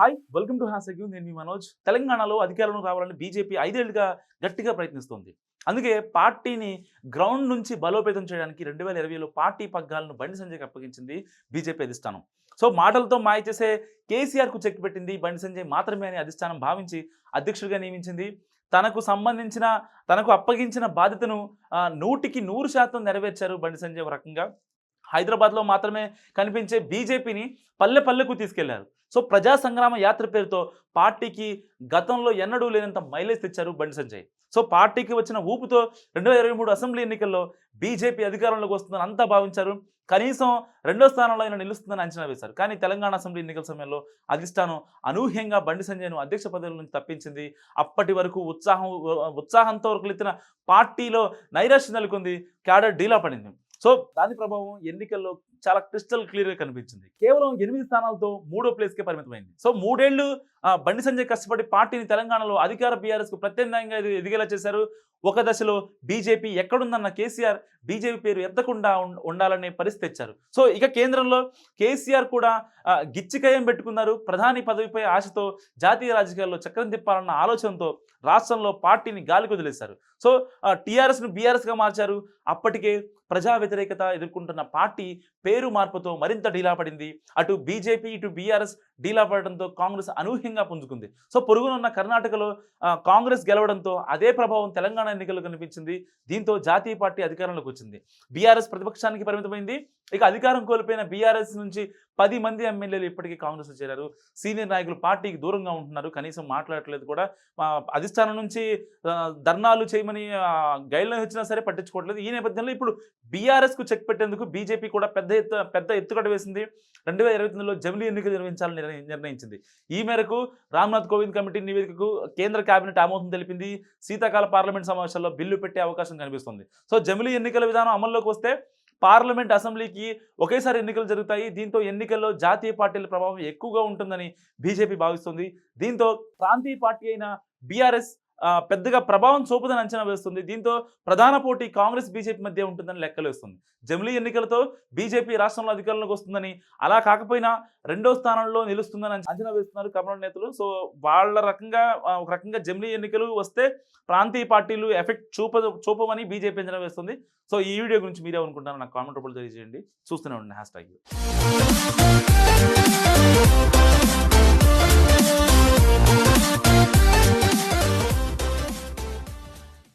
Hi welcome to హ్యాస్ అగ్యూ నేను మీ మనోజ్. తెలంగాణలో అధికారంలో రావాలని బీజేపీ ఐదేళ్ళుగా గట్టిగా ప్రయత్నిస్తోంది. అందుకే పార్టీని గ్రౌండ్ నుంచి బలోపేతం చేయడానికి రెండు వేల ఇరవైలో పార్టీ పగ్గాలను బండి సంజయ్కి అప్పగించింది బీజేపీ అధిష్టానం. సో మాటలతో మాయ చేసే కేసీఆర్కు చెక్ పెట్టింది బండి సంజయ్ మాత్రమే అని అధిష్టానం భావించి అధ్యక్షుడిగా నియమించింది. తనకు సంబంధించిన తనకు అప్పగించిన బాధ్యతను నూటికి నూరు శాతం నెరవేర్చారు బండి సంజయ్ ఒక రకంగా. హైదరాబాద్లో మాత్రమే కనిపించే బీజేపీని పల్లె పల్లెకు తీసుకెళ్ళారు. సో ప్రజా సంగ్రామ యాత్ర పేరుతో పార్టీకి గతంలో ఎన్నడూ లేనంత మైలేజ్ తెచ్చారు బండి సంజయ్. సో పార్టీకి వచ్చిన ఊపుతో రెండు వేల ఇరవై మూడు అసెంబ్లీ ఎన్నికల్లో బీజేపీ అధికారంలోకి వస్తుందని అంతా భావించారు. కనీసం రెండో స్థానంలో ఆయన నిలుస్తుందని అంచనా వేశారు. కానీ తెలంగాణ అసెంబ్లీ ఎన్నికల సమయంలో అధిష్టానం అనూహ్యంగా బండి సంజయ్ను అధ్యక్ష పదవి నుంచి తప్పించింది. అప్పటి వరకు ఉత్సాహం ఉత్సాహంతో వరకు పార్టీలో నైరాశ్యం నెలకొంది. క్యాడర్ డీలా పడింది. సో దాని ప్రభావం ఎన్నికల్లో చాలా క్రిస్టల్ క్లియర్గా కనిపించింది. కేవలం ఎనిమిది స్థానాలతో మూడో ప్లేస్కే పరిమితమైంది. సో మూడేళ్ళు ఆ, బండి సంజయ్ కష్టపడి పార్టీని తెలంగాణలో అధికార బీఆర్ఎస్కు ప్రత్యామ్నాయంగా ఎది- ఎదిగేలా చేశారు. ఒక దశలో బీజేపీ ఎక్కడుందన్న కేసీఆర్ బీజేపీ పేరు ఎత్తకుండా ఉండాలనే పరిస్థితి తెచ్చారు. సో ఇక కేంద్రంలో కేసీఆర్ కూడా గిచ్చికయం పెట్టుకున్నారు. ప్రధాని పదవిపై ఆశతో జాతీయ రాజకీయాల్లో చక్రం తిప్పాలన్న ఆలోచనతో రాష్ట్రంలో పార్టీని గాలికి వదిలేశారు సో టీఆర్ఎస్ను బీఆర్ఎస్గా మార్చారు. అప్పటికే ప్రజా వ్యతిరేకత ఎదుర్కొంటున్న పార్టీ పేరు మార్పుతో మరింత డీలా పడింది. అటు బీజేపీ ఇటు బీఆర్ఎస్ డీలా పడడంతో కాంగ్రెస్ అనూహ్యంగా పుంజుకుంది. సో పొరుగునున్న కర్ణాటకలో కాంగ్రెస్ గెలవడంతో అదే ప్రభావం తెలంగాణ ఎన్నికల్లో కనిపించింది. దీంతో జాతీయ పార్టీ అధికారంలోకి వచ్చింది. బీఆర్ఎస్ ప్రతిపక్షానికి పరిమితమైంది. ఇక అధికారం కోల్పోయిన బీఆర్ఎస్ నుంచి పది మంది ఎమ్మెల్యేలు ఇప్పటికీ కాంగ్రెస్లో చేరారు. సీనియర్ నాయకులు పార్టీకి దూరంగా ఉంటున్నారు. కనీసం మాట్లాడట్లేదు కూడా. అధిష్టానం నుంచి ధర్నాలు చేయమని గైడ్లైన్ వచ్చినా సరే పట్టించుకోవట్లేదు. ఈ నేపథ్యంలో ఇప్పుడు బీఆర్ఎస్కు చెక్ పెట్టేందుకు బీజేపీ కూడా పెద్ద ఎత్తు పెద్ద ఎత్తుకట వేసింది. రెండు వేల ఇరవై తొమ్మిదిలో జమిలీ ఎన్నికలు నిర్వహించాలని నిర్ణయించింది. ఈ మేరకు రామ్నాథ్ కోవింద్ కమిటీ నివేదికకు కేంద్ర కేబినెట్ ఆమోదం తెలిపింది. శీతాకాల పార్లమెంట్ సమావేశాల్లో బిల్లు పెట్టే అవకాశం కనిపిస్తుంది. సో జమిలీ ఎన్నికల విధానం అమల్లోకి వస్తే పార్లమెంట్ అసెంబ్లీకి ఒకేసారి ఎన్నికలు జరుగుతాయి. దీంతో ఎన్నికల్లో జాతీయ పార్టీల ప్రభావం ఎక్కువగా ఉంటుందని బీజేపీ భావిస్తుంది. దీంతో ప్రాంతీయ పార్టీ అయిన బీఆర్ఎస్ పెద్దగా ప్రభావం చూపదని అంచనా వేస్తుంది. దీంతో ప్రధాన పోటీ కాంగ్రెస్ బీజేపీ మధ్య ఉంటుందని లెక్కలు వేస్తుంది. జమిలీ ఎన్నికలతో బీజేపీ రాష్ట్రంలో అధికారంలోకి వస్తుందని అలా కాకపోయినా రెండో స్థానంలో నిలుస్తుందని అంచనా వేస్తున్నారు కమల నేతలు. సో వాళ్ళ రకంగా ఒక రకంగా జమిలీ ఎన్నికలు వస్తే ప్రాంతీయ పార్టీలు ఎఫెక్ట్ చూప చూపమని బీజేపీ అంచనా వేస్తుంది. సో ఈ వీడియో గురించి మీరే అనుకుంటారు నాకు కామెంట్ రూపంలో తెలియజేయండి. చూస్తూనే ఉండండి. Hash tag